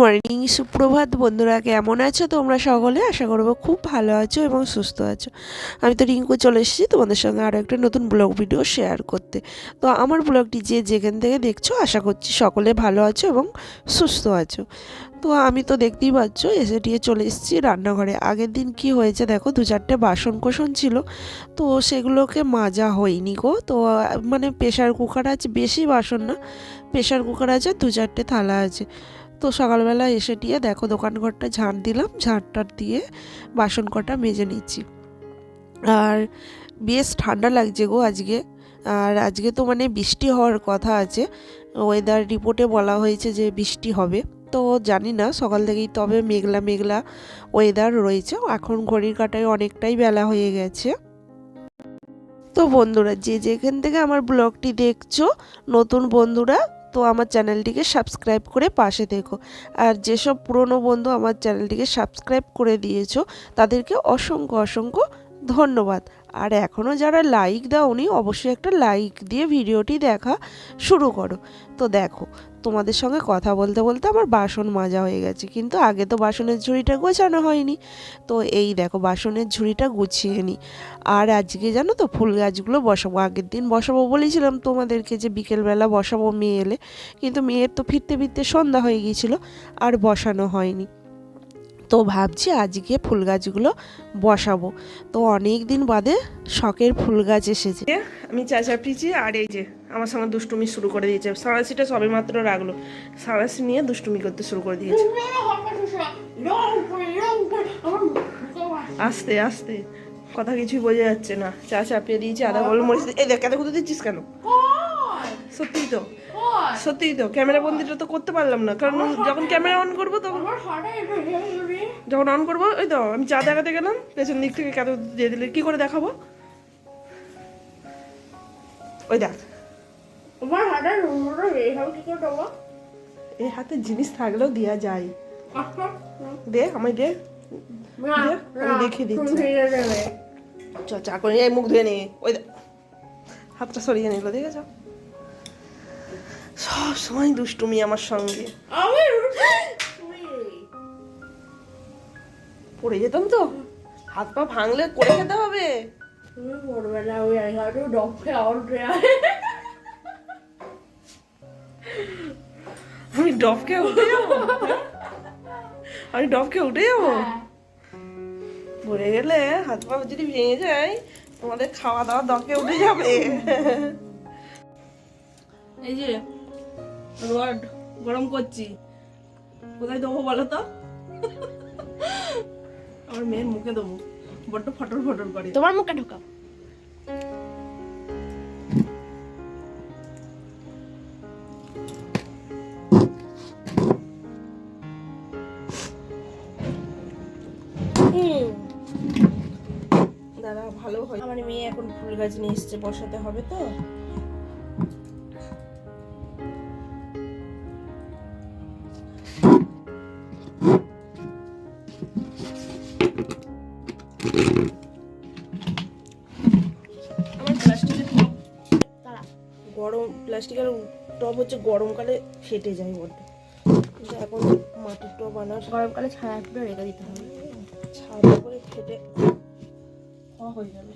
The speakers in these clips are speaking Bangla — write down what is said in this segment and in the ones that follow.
মর্নিং, সুপ্রভাত বন্ধুরা, কেমন আছো তোমরা সকলে? আশা করব খুব ভালো আছো এবং সুস্থ আছো। আমি তো রিঙ্কু চলে এসেছি তোমাদের সঙ্গে আরও একটা নতুন ব্লগ ভিডিও শেয়ার করতে। তো আমার ব্লগটি যে যেখান থেকে দেখছ, আশা করছি সকলে ভালো আছো এবং সুস্থ আছো। তো আমি তো দেখতেই পাচ্ছ, এসে দিয়ে চলে এসেছি রান্নাঘরে। আগের দিন কি হয়েছে দেখো, দু চারটে বাসন কোসন ছিল। তো সেগুলোকে মাজা হয়নি গো। তো মানে প্রেশার কুকার আছে, বেশি বাসন না। প্রেশার কুকার আছে দু চারটে থালা আছে। তো সকালবেলা এসে দিয়ে দেখো দোকান ঘরটা ঝাঁট দিলাম, ঝাঁটটার দিয়ে বাসন কটা মেজে নিচ্ছি। আর বেশ ঠান্ডা লাগছে গো আজকে। আর আজকে তো মানে বৃষ্টি হওয়ার কথা আছে। ওয়েদার রিপোর্টে বলা হয়েছে যে বৃষ্টি হবে। তো জানি না, সকাল থেকেই তবে মেঘলা মেঘলা ওয়েদার রয়েছে। এখন ঘড়ির কাটায় অনেকটাই বেলা হয়ে গেছে। তো বন্ধুরা, যে যেখান থেকে আমার ব্লগটি দেখছ, নতুন বন্ধুরা তো আমার চ্যানেলটিকে সাবস্ক্রাইব করে পাশে দেখো আর যেসব পুরনো বন্ধু আমার চ্যানেলটিকে সাবস্ক্রাইব করে দিয়েছ, তাদেরকে অসংখ্য অসংখ্য ধন্যবাদ। আর এখনও যারা লাইক দাও দাওনি, অবশ্যই একটা লাইক দিয়ে ভিডিওটি দেখা শুরু করো। তো দেখো তোমাদের সঙ্গে কথা বলতে বলতে আমার বাসন মাজা হয়ে গেছে। কিন্তু আগে তো বাসনের ঝুড়িটা গোছানো হয়নি। তো এই দেখো বাসনের ঝুড়িটা গুছিয়ে নিই আর আজকে জানো তো ফুল গাছগুলো বসাবো। আগের দিন বসাবো বলেছিলাম তোমাদেরকে যে বিকেলবেলা বসাবো মেয়ে এলে। কিন্তু মেয়ের তো ফিরতে ফিরতে সন্ধ্যা হয়ে গিয়েছিল। আর বসানো হয়নি। তো ভাবছি আজকে ফুল গাছগুলো বসাবো। তো অনেক দিন বাদে শখের ফুল গাছ এসেছে। আমি চা চাপিয়েছি আর এই যে আমার সঙ্গে দুষ্টুমি শুরু করে দিয়েছে। সারাশিটা সবে মাত্র রাখল সারাশি নিয়ে দুষ্টুমি করতে শুরু করে দিয়েছে। আস্তে আস্তে। কথা কিছুই বোঝা যাচ্ছে না। চা চাপিয়ে দিয়েছি আদা গোল মরিচ এই দেখ, এত কোথাও দিচ্ছিস কেন? সত্যিই তো। সত্যিই তো ক্যামেরা বন্দিটা তো করতে পারলাম না কারণ যখন ক্যামেরা অন করব তখন যখন অন করব ওই তো আমি চা দেখাতে গেলাম পেছন দিক থেকে কেন দিয়ে দিলে কি করে দেখাবো? ওই দেখ। এই হাতে জিনিস থাকলেও দেওয়া যায়। দে আমায় দে। দে, দেখিয়ে দিচ্ছি চ চা করে মুখ ধুয়ে নে। ওই দেখ হাতটা সরিয়ে নিল দেখেছ? সব সময় দুষ্টুমি আমার সঙ্গে। পড়ে যেতাম তো। হাত পা ভাঙলে করে খেতে হবে। আমি ডবকে উঠে যাব? আমি ডবকে উঠে যাব? পড়ে গেলে হাত পা যদি ভেঙে যায় তোমাদের খাওয়া দাওয়া ডবকে উঠে যাবে। এই যে রড গরম করছি। কোথায় দেবো বলো তো? আমার মেয়ের মুখে দেবো। বড্ড ফটর ফটর করে। তোমার মুখে ঢোকাও। দাদা ভালো হয়। আমার মেয়ে এখন ফুল গাছ নিয়ে এসছে বসাতে হবে তো। প্লাস্টিকের টব হচ্ছে গরমকালে ফেটে যায় বড্ড কিন্তু এখন মাটির টব আনার গরমকালে ছায়া একটু রেখে দিতে হবে। ছাড়া করে ফেটে হয়ে যাবে।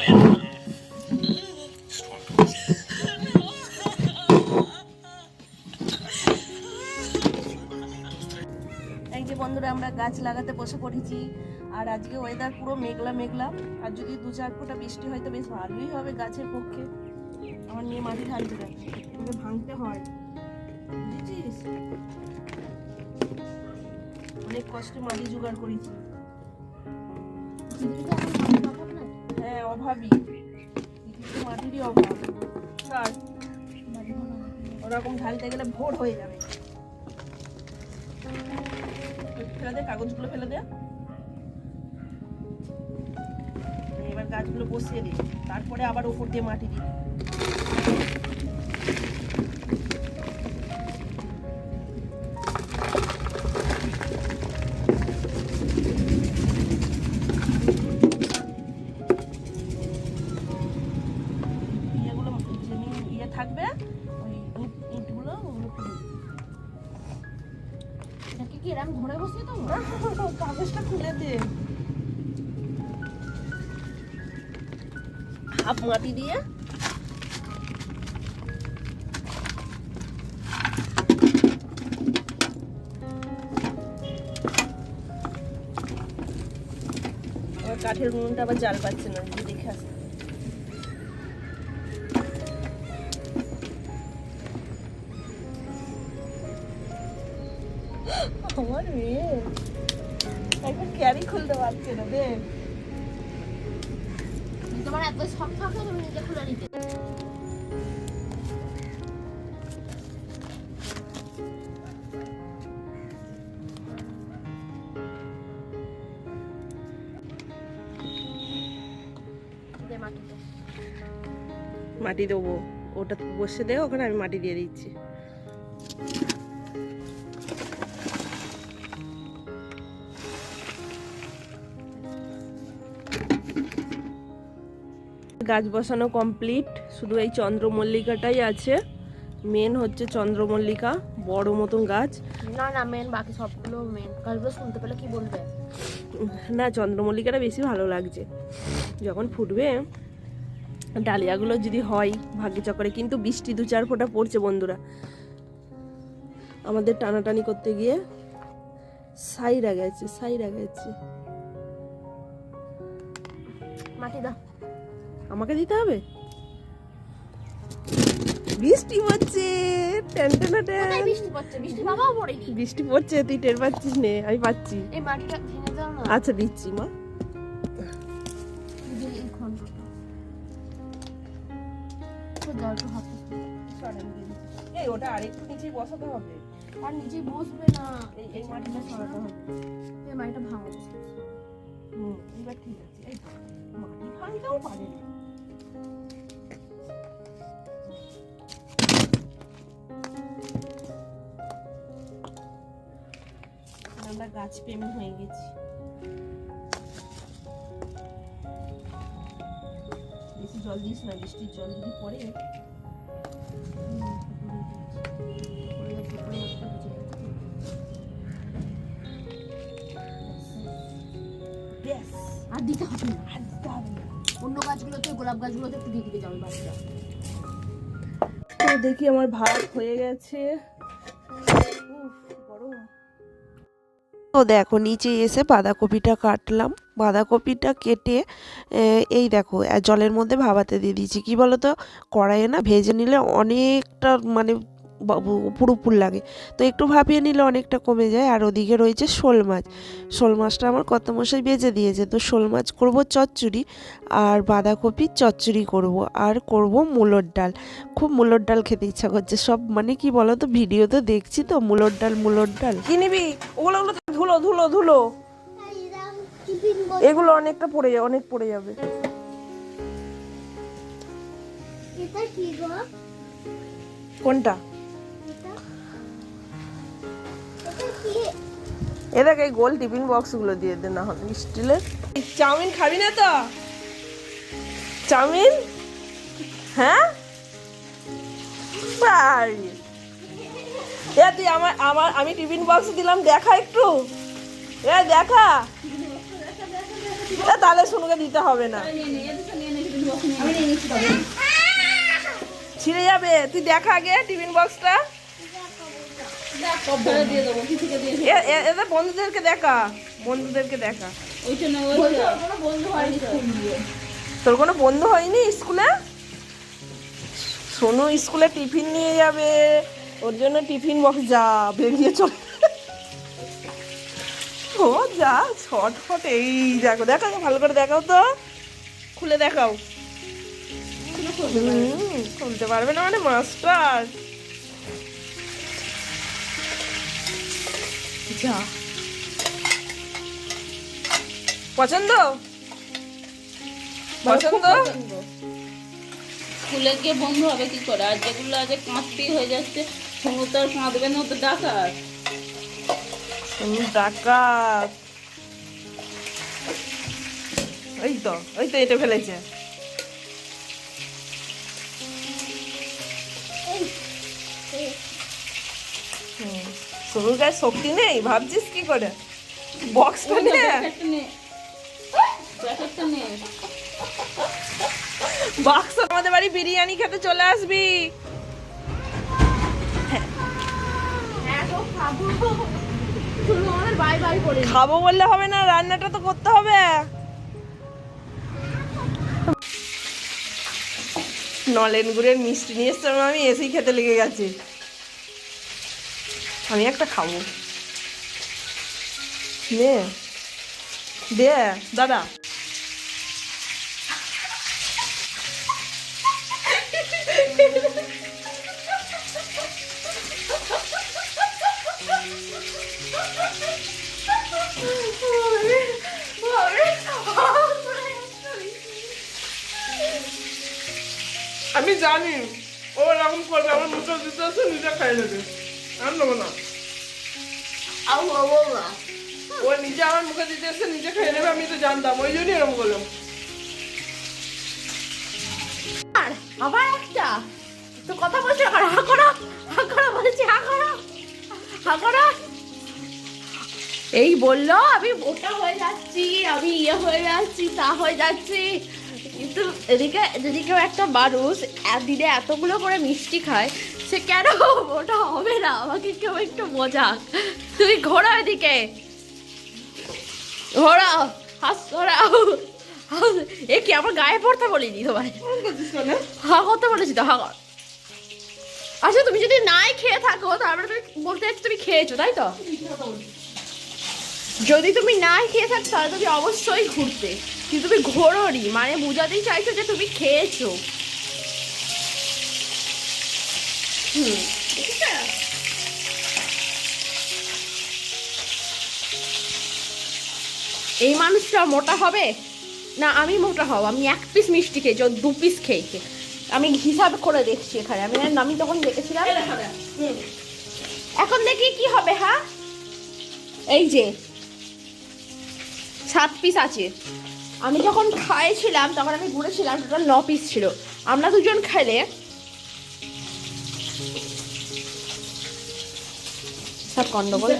এই গাছ লাগাতে বসে পড়েছি। আর আজকে ওয়েদার পুরো মেঘলা মেঘলা। আর যদি দু চার ফোঁটা বৃষ্টি হয় তো বেশ ভালোই হবে গাছের পক্ষে। আমার নিয়ে মাটি ঢালতে দেখ ভাঙতে হয়। বুঝেছিস? অনেক কষ্টে মাটি জোগাড় করেছি। হ্যাঁ অভাবই। মাটিরই অভাব। ওরকম ঢালতে গেলে ভোর হয়ে যাবে। ফেলে দে, কাগজগুলো ফেলে দে। এবার গাছগুলো বসিয়ে দিই তারপরে আবার উপর দিয়ে মাটি দিই হাফ মাটি দিয়ে কাঠের উনুনটা আবার জাল পাচ্ছে না, যদি দেখে আসে। আমার মেয়ে। একবার ক্যারি খুলতে পারছে না, দেখ। মাটি দেবো। ওটা বসে দে ওখানে আমি মাটি দিয়ে দিচ্ছি। গাছ বসানো কমপ্লিট। শুধু এই চন্দ্রমল্লিকাটাই আছে। মেন হচ্ছে চন্দ্রমল্লিকা বড় মতন গাছ। না না মেন বাকি সবগুলো মেন কালকে শুনতে পেলে কি বলবে? না চন্দ্রমল্লিকাটা বেশি ভালো লাগছে। যখন ফুটবে ডালিয়াগুলো যদি হয় ভাগ্য চক্করে। কিন্তু বৃষ্টি দু চার ফোঁটা পড়ছে বন্ধুরা। আমাদের টানাটানি করতে গিয়ে সাইরা গেছে সাইরা গেছে। মাটি দাও। আমাকে দিতে হবে? বৃষ্টি পড়ছে। বৃষ্টি পড়ছে? বৃষ্টি বাবাও পড়েনি। বৃষ্টি পড়ছে তুই টের পাচ্ছিস নে আমি পাচ্ছি। আচ্ছা দিচ্ছি মা। ওটা আরেকটু নিচে বসাতে হবে। আর নিচে বসবে না, এই মাটিটা সরাতে হবে। এই মাটিটা ভাঙা হুম, এবার ঠিক আছে। এই মাটি ভাঙতেও পারে। আমরা গাছ প্রেমী হয়ে গেছি। বেশি জল দিস না, বৃষ্টির জল যদি পড়ে অন্য গাছগুলোতে গোলাপ গাছগুলোতে একটু দিয়ে দিতে যাবে বাচ্চা তো দেখি আমার ভাত হয়ে গেছে। উফ, তো দেখো নিচে এসে বাঁধাকপিটা কাটলাম। বাঁধাকপিটা কেটে এই দেখো জলের মধ্যে ভাবাতে দিয়ে দিয়েছি। কি বলো তো কড়াইয়ে না ভেজে নিলে অনেকটা মানে উপর লাগে। তো একটু ভাপিয়ে নিলে অনেকটা কমে যায়। আর ওদিকে রয়েছে শোল মাছ। শোল মাছটা আমার কত মশাই বেজে দিয়েছে। তো শোল মাছ করব চচ্চড়ি আর বাঁধাকপির চচ্চড়ি করব আর করব মুলোর ডাল। খুব মুলোর ডাল খেতে ইচ্ছা করছে। সব মানে কি বলো তো ভিডিও তো দেখছি তো মুলোর ডাল মুলোর ডাল। কি নিবি? ওগুলো ওগুলো ধুলো ধুলো ধুলো। এগুলো অনেকটা পড়ে যাবে অনেক পড়ে যাবে। কোনটা? এ দেখ এই গোল টিফিন বক্সগুলো দিয়ে দে না হলে। স্টিলের চাউমিন খাবি না তো? চাউমিন? হ্যাঁ? বাড়ি এ তুই আমার আমার আমি টিফিন বক্স দিলাম দেখা একটু। এ দেখা। এ তাহলে শুনুকে দিতে হবে না। ছিঁড়ে যাবে। তুই দেখা আগে টিফিন বক্সটা। এদের বন্ধুদেরকে দেখা। বন্ধুদেরকে দেখা। তোর কোনো বন্ধু হয়নি স্কুলে? সোনু স্কুলে টিফিন নিয়ে যাবে। ওর জন্য টিফিন বক্স যা, বেরিয়ে চলে। ও যা, ছটফট এই দেখো। দেখাও, ভালো করে দেখাও তো। খুলে দেখাও। খুলতে পারবে না মানে মাস্টার। যা। পছন্দ? পছন্দ? স্কুলে গিয়ে বন্ধু হবে কি করে? আর যেগুলো আজ কাঁচতি হয়ে যাচ্ছে সঙ্গে তো আর কাঁদবে না তো ডাকাত। ডাকাত। এই তো ওই তো এটা ফেলেছে। সরুর গায়ে শক্তি নেই, ভাবছিস কি করে? তো নে। প্যাকেটটা আমাদের বাড়ি বিরিয়ানি খেতে চলে আসবি। খাব বললে হবে না, রান্নাটা তো করতে হবে। নলেন গুড়ের মিষ্টি নিয়ে এসছিলাম আমি, এসেই খেতে লেগে গেছে। আমি একটা খাব। নে দে দাদা। আমি জানি ও এরকম করবে আমার মুখে দিতে আসে নিজে খাই নেবে আর নেব না। আউ বাবা বা ও নিজে আমার মুখে দিতে এসে নিজে খেয়ে নেবে আমি তো জানতাম। ওই জন্যই এরকম করলাম আর আবার একটা? তো কথা বলছো আর হা করো হা করো বলছি হা করো হা করো। এই বলল আমি মোটা হয়ে যাচ্ছি আমি ইয়ে হয়ে যাচ্ছি তা হয়ে যাচ্ছি। এদিকে যদি কেউ একটা মানুষ দিনে এতগুলো করে মিষ্টি খায় সে কেন ওটা হবে না? আমাকে কেউ একটু মজা তুমি ঘোরো এদিকে। ঘোরাও হাস ঘোরাও এ কি আমার গায়ে পড়তে বলিনি তোমায়? হা করতে বলেছি তো হা আচ্ছা তুমি যদি নাই খেয়ে থাকো তারপরে তুমি বলতে চাচ্ছো তুমি খেয়েছো তাই তো? যদি তুমি নাই খেয়ে থাকো তাহলে তুমি অবশ্যই ঘুরতে। কিন্তু তুমি ঘোরোনি মানে বোঝাতেই চাইছো যে তুমি খেয়েছো। হুম এই মানুষটা মোটা হবে? না আমি মোটা হব আমি এক পিস মিষ্টি খেয়েছি দু পিস খেয়েছে। আমি হিসাব করে দেখছি এখানে আমি আমি তখন দেখেছিলাম। এখন দেখি কি হবে হ্যাঁ? এই যে সাত পিস আছে। আমি যখন খাইছিলাম তখন আমি ঘুরেছিলাম টোটাল ন পিস ছিল। আমরা দুজন খাইলে সব গন্ডগোল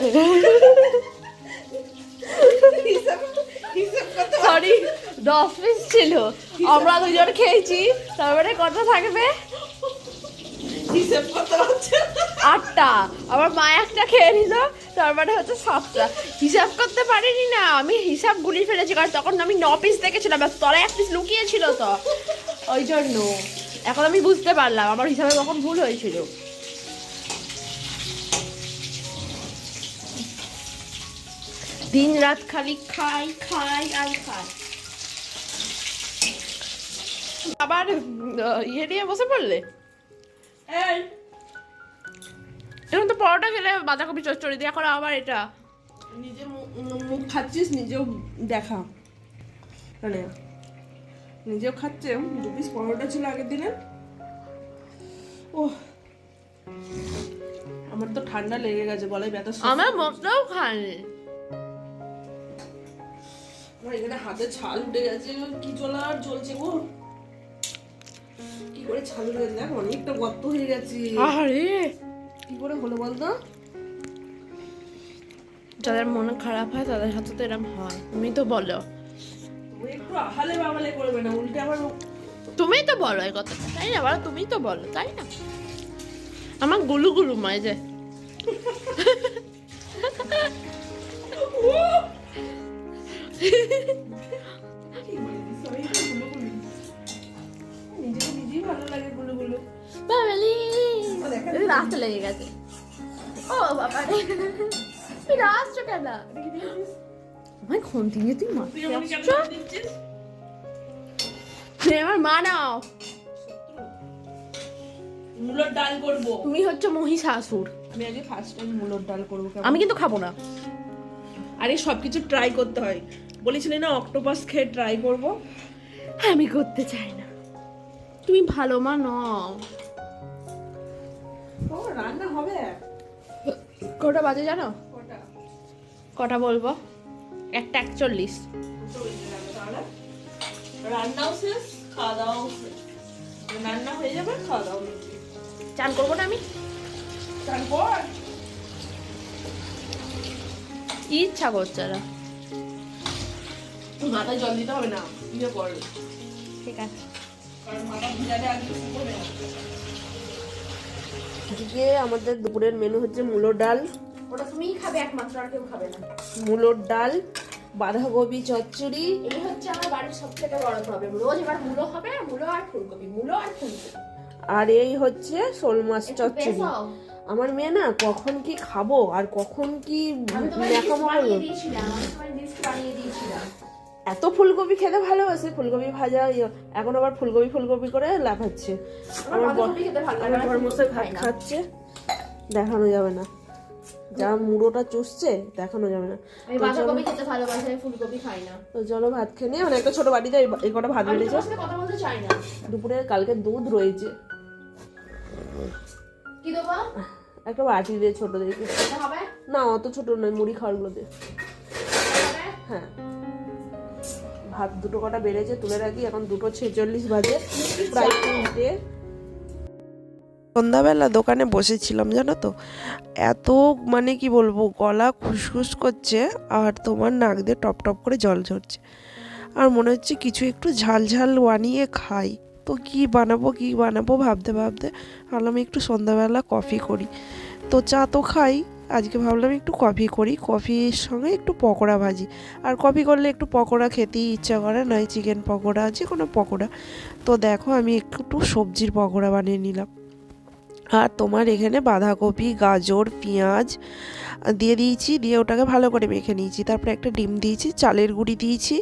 সরি দশ পিস ছিল। আমরা দুজন খেয়েছি। তারপরে কত থাকবে। হিসেব করতে পারছে আটটা। আমার মা একটা খেয়ে নিল তারপরে হচ্ছে সাতটা। হিসাব করতে পারিনি না, আমি হিসাব গুলিয়ে ফেলেছি, কারণ তখন আমি ন পিস দেখেছিলাম তলায় এক পিস লুকিয়েছিল তো। ওই জন্য। এখন আমি বুঝতে পারলাম, আমার হিসাবে তখন ভুল হয়েছিল। দিন রাত খালি খাই খাই, আর খাই। আবার ইয়ে নিয়ে বসে পড়লে? এখন তো পরোটা খেলে বাঁধাকপি চচ্চড়ি দিয়ে এখন আবার এটা। নিজে মুখ খাচ্ছিস নিজেও দেখা। মানে নিজেও খাচ্ছে। দু পিস পরোটা ছিল আগের দিনে ও আমার তো ঠান্ডা লেগে গেছে গলায় ব্যথা আমার মতটাও খায়নি আমার এখানে হাতে ছাল উঠে গেছে কি জ্বলা আর জ্বলছে গো। করে দেখ অনেকটা গর্ত হয়ে গেছে। আরে কি করে হলো বলতো যাদের মন খারাপ হয় তাদের সাথে তো এরকম হয়। তুমি তো বলো। একটু আহালে বাবালে করবে না উল্টে আবার তুমি তো বলো এই কথাটা তাই না? বলো তুমি তো বলো তাই না? আমার গুলু গুলু মায় যে। ভালো লাগে গুলো গুলো। বাবালি ও রাস্তা লেগে গেছে। ও বাবা। তুই আসছো কেন আমার খুন্তি দিয়ে তুই মারতে আমার মা নাও। মুলোর ডাল করব। তুমি হচ্ছে মহিষাসুর। আমি আগে ফার্স্ট টাইম মুলোর ডাল করব আমি কিন্তু খাব না। আরে সবকিছু ট্রাই করতে হয়। বলেছিলি না অক্টোপাস খেয়ে ট্রাই করব? আমি করতে চাই না। তুমি ভালো মা নও। রান্না হবে? কটা বাজে জানো? কটা? বলব? একটা একচল্লিশ। রান্নাও শেষ খাওয়া দাওয়াও শেষ। রান্না হয়ে যাবে খাওয়া দাওয়া চান করব না আমি? তারপর ইচ্ছা করছে না মাথায় জল দিতে হবে না ইয়ে পড়ে ঠিক আছে। আজকে আমাদের দুপুরের মেনু হচ্ছে মূলো ডাল। ওটা তুমিই খাবে একমাত্র আর কেউ খাবে না। মূলোর ডাল বাঁধাকপি চচ্চড়ি। এই হচ্ছে আমার বাড়ির সব থেকে বড় প্রবলেম রোজ এবার মূলো হবে মূলো আর ফুলকপি মূলো আর ফুলকপি। আর এই হচ্ছে শোল মাছ চচ্চড়ি। আমার মেয়ে না কখন কি খাব আর কখন কি ন্যাকামো লিস্ট বানিয়ে দিয়েছিলাম বানিয়ে দিয়েছিলাম। এত ফুলকপি খেতে ভালোবাসে ফুলকপি ভাজা ইয়ে, এখন আবার ফুলকপি ফুলকপি করে লাফাচ্ছে। আমার ভাত খাচ্ছে দেখানো যাবে না। যা মুড়োটা চুষছে দেখানো যাবে না। তো চলো- বাঁধাকপি খেতে ভালোবাসি ফুলকপি খাই না। তো চলো ভাত খেয়ে নিই মানে একটা ছোট বাটিতে এই- কটা ভাত বেড়েছে। কথা বলতে চাই না। দুপুরে কালকে দুধ রয়েছে। কি দেবো? একটা বাটি দিয়ে ছোট হবে? না অত ছোট নয় মুড়ি খাওয়ারগুলো দিয়ে হ্যাঁ। ভাত দুটো কটা বেড়েছে, তুলে রাখি। এখন দুটো ছেচল্লিশ বাজে। প্রায় সন্ধ্যাবেলা দোকানে বসেছিলাম, জানো তো? এত মানে কি বলব, গলা খুসখুস করছে, আর তোমার নাক দিয়ে টপ টপ করে জল ঝরছে। আর মনে হচ্ছে কিছু একটু ঝাল ঝাল বানিয়ে খাই। তো কি বানাবো কি বানাবো ভাবতে ভাবতে ভাবলাম একটু সন্ধ্যাবেলা কফি করি। তো চা তো খাই আজকে ভাবলাম একটু কফি করি। কফির সঙ্গে একটু পকোড়া ভাজি। আর কফি করলে একটু পকোড়া খেতেই ইচ্ছা করে, নয় চিকেন পকোড়া যে কোনো পকোড়া। তো দেখো আমি একটু সবজির পকোড়া বানিয়ে নিলাম। আর তোমার এখানে বাঁধাকপি, গাজর, পেঁয়াজ দিয়ে দিয়েছি, দিয়ে ওটাকে ভালো করে মেখে নিয়েছি। তারপরে একটা ডিম দিয়েছি, চালের গুঁড়ি দিয়েছি,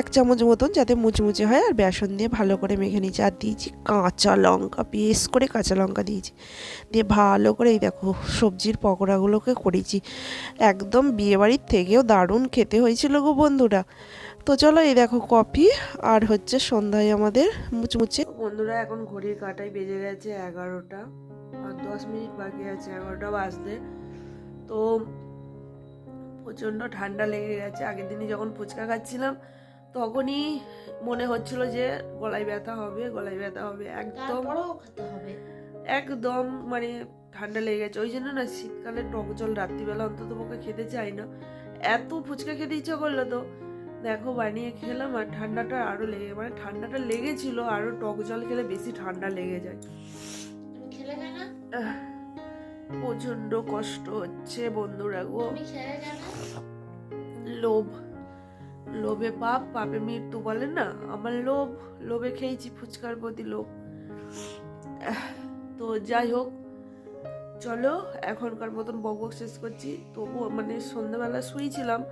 এক চামচ মতন যাতে মুচমুচে হয়, আর বেসন দিয়ে ভালো করে মেখে নিয়েছি। আর দিয়েছি কাঁচা লঙ্কা, পেস্ট করে কাঁচা লঙ্কা দিয়েছি। দিয়ে ভালো করে এই দেখো সবজির পকোড়াগুলোকে করেছি। একদম বিয়েবাড়ির থেকেও দারুণ খেতে হয়েছিল গো বন্ধুরা। তো চলো এই দেখো কফি, আর হচ্ছে সন্ধ্যায় আমাদের মুচমুচে। বন্ধুরা, এখন ঘড়ির কাটায় বেজে গেছে এগারোটা। দশ মিনিট বাকি আছে এগারোটা বাজতে। তো প্রচণ্ড ঠান্ডা লেগে গেছে। আগের দিনই যখন ফুচকা খাচ্ছিলাম তখনই মনে হচ্ছিল যে গলায় ব্যথা হবে গলায় ব্যথা হবে। একদম একদম মানে ঠান্ডা লেগে গেছে। ওই জন্য না শীতকালে টক জল রাত্রিবেলা অন্তত পক্ষে খেতে চাই না। এত ফুচকা খেতে ইচ্ছা করল তো। দেখো বানিয়ে খেলাম আর ঠান্ডাটা আরও লেগে মানে ঠান্ডাটা লেগেছিল আরও টক জল খেলে বেশি ঠান্ডা লেগে যায়। খেলে কেন আহ, প্রচণ্ড কষ্ট হচ্ছে বন্ধুরা গো। লোভ লোভে পাপ পাপে মৃত্যু বলেন না? আমার লোভ লোভে খেয়েছি ফুচকার প্রতি লোভ। তো যাই হোক চলো এখনকার মতন বকবক শেষ করছি। তবুও মানে সন্ধ্যাবেলা শুয়েছিলাম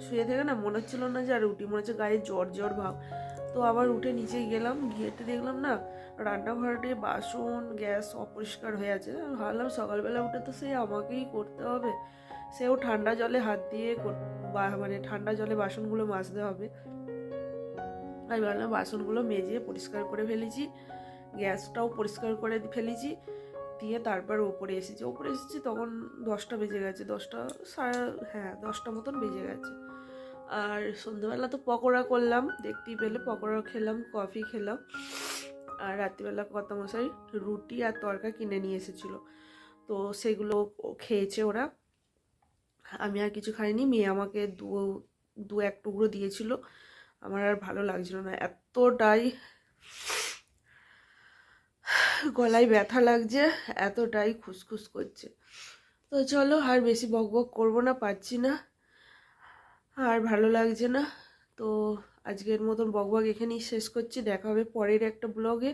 শুয়ে থেকে না মনে হচ্ছিল না যে আর উঠি মনে হচ্ছে গায়ে জ্বর জ্বর ভাব। তো আবার উঠে নিচে গেলাম গিয়েতে দেখলাম না রান্নাঘরে বাসন, গ্যাস অপরিষ্কার হয়ে আছে। ভাবলাম সকালবেলা উঠে তো সে আমাকেই করতে হবে। সেও ঠান্ডা জলে হাত দিয়ে মানে ঠান্ডা জলে বাসনগুলো মাজতে হবে। আমি ভাবলাম বাসনগুলো মেজে পরিষ্কার করে ফেলেছি, গ্যাসটাও পরিষ্কার করে ফেলেছি, দিয়ে তারপর ওপরে এসেছি। ওপরে এসেছি তখন দশটা বেজে গেছে, দশটা সাড়ে হ্যাঁ দশটা মতন বেজে গেছে। আর সন্ধ্যাবেলা তো পকোড়া করলাম, দেখতেই পেলে পকোড়া খেলাম কফি খেলাম। আর রাত্রিবেলা মশাই রুটি আর তরকা কিনে নিয়ে এসেছিল। তো সেগুলো খেয়েছে ওরা। আমি আর কিছু খাইনি, মেয়ে আমাকে দু দু এক টুকরো দিয়েছিল। আমার আর ভালো লাগছিল না, এতটাই গলায় ব্যথা লাগছে, এতটাই খুসখুস করছে। তো চলো আর বেশি বক বক করব না পাচ্ছি না। আর ভালো লাগছে না। তো আজকের মতন বক বক এখানেই শেষ করছি। দেখা হবে পরের একটা ব্লগে।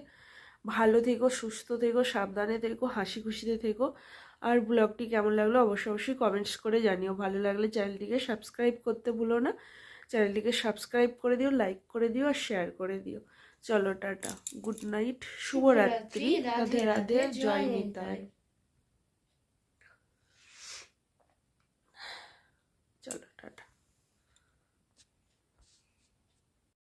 ভালো থেকো সুস্থ থেকো সাবধানে থেকো হাসি খুশিতে থেকো। আর ব্লগটি কেমন লাগল অবশ্যই অবশ্যই কমেন্টস করে জানিও। ভালো লাগলে চ্যানেলটিকে সাবস্ক্রাইব করতে ভুলো না। চ্যানেলটিকে সাবস্ক্রাইব করে দিও লাইক করে দিও আর শেয়ার করে দিও। চলো টাটা। গুড নাইট শুভরাত্রি রাধে রাধে জয় নিতাই।